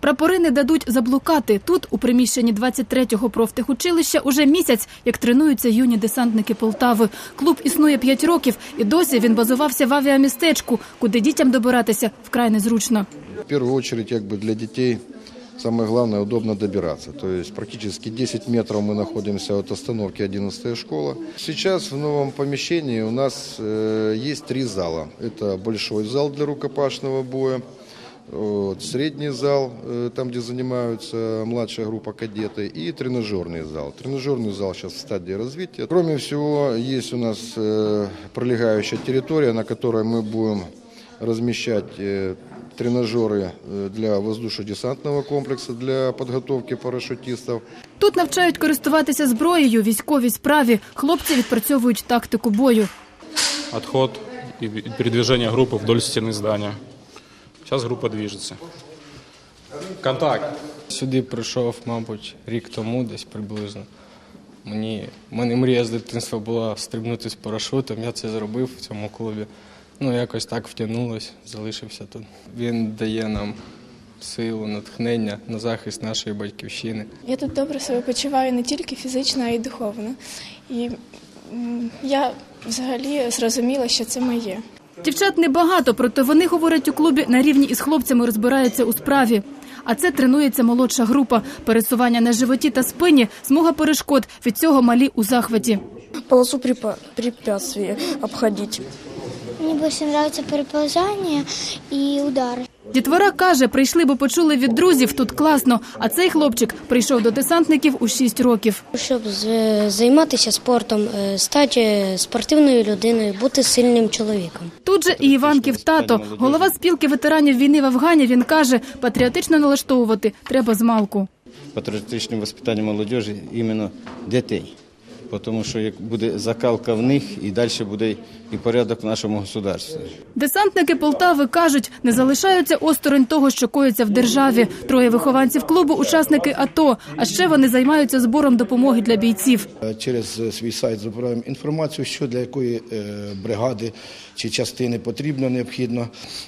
Прапори не дадуть заблукати. Тут, у приміщенні 23-го профтехучилища, уже місяць, як тренуються юні десантники Полтави. Клуб існує 5 років, і досі він базувався в авіамістечку, куди дітям добиратися вкрай незручно. В первую очередь, как бы для детей самое главное удобно добираться. То есть практически 10 метров мы находимся от остановки 11 школа. Сейчас в новом помещении у нас э, есть три зала. Это большой зал для рукопашного боя, вот, средний зал, э, там, где занимаются младшая группа кадеты, и тренажерный зал. Тренажерный зал сейчас в стадии развития. Кроме всего, есть у нас э, пролегающая территория, на которой мы будем размещать э, тренажеры э, для воздушно-десантного комплекса, для подготовки парашютистов. Тут навчають користуватися зброєю, військовій справі. Хлопці відпрацьовують тактику бою. отход и передвижение группы вдоль стены здания. Сейчас группа движется. Контакт. Сюди прийшов, мабуть, рік тому, десь приблизно. Мені в мене мрія з дитинства була стрибнути з парашутом. Я це зробив в цьому клубі. Ну, якось так втягнулося, залишився тут. Він дає нам силу, натхнення на захист нашої батьківщини. Я тут добре себе почуваю не тільки фізично, а й духовно. І я взагалі зрозуміла, що це моє. Дівчат небагато, проте вони говорять у клубі на рівні із хлопцями розбираються у справі. А це тренується молодша група. Пересування на животі та спині, смуга перешкод. Від цього малі у захваті. полосу препятствий обходити. Мені більше подобається переповзання і удары. Дітвора каже, прийшли, бо почули від друзів, тут класно. А цей хлопчик прийшов до десантників у 6 років. Щоб займатися спортом, е, стати спортивною людиною, бути сильним чоловіком. Тут же і Іванків тато, голова спілки ветеранів війни в Афгані. Він каже, патріотично налаштовувати треба з малку. патріотичне воспитання молодіжі іменно дітей. Тому що як буде закалка в них, і далі буде і порядок в нашому государстві. Десантники Полтави кажуть, не залишаються осторонь того, що коїться в державі. Троє вихованців клубу, учасники АТО. А ще вони займаються збором допомоги для бійців. Через свій сайт збираємо інформацію, що для якої е, бригади чи частини потрібно, необхідно.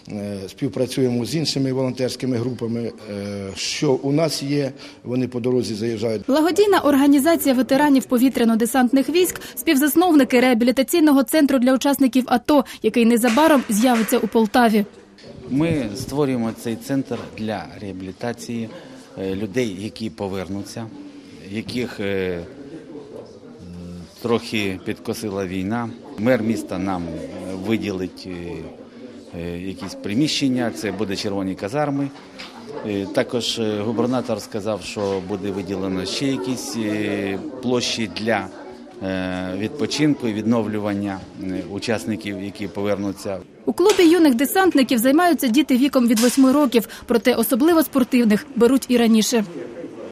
Е, Співпрацюємо з іншими волонтерськими групами. Е, Що у нас є, вони по дорозі заїжджають. Благодійна організація ветеранів повітряно-десантних військ, співзасновники реабілітаційного центру для учасників АТО, який незабаром з'явиться у Полтаві. Ми створюємо цей центр для реабілітації е, людей, які повернуться, яких е, трохи підкосила війна. Мер міста нам е, виділить якісь приміщення, це буде червоні казарми. Також губернатор сказав, що буде виділено ще якісь площі для відпочинку і відновлювання е, учасників, які повернуться У клубі юних десантників займаються діти віком від 8 років, проте особливо спортивних беруть і раніше.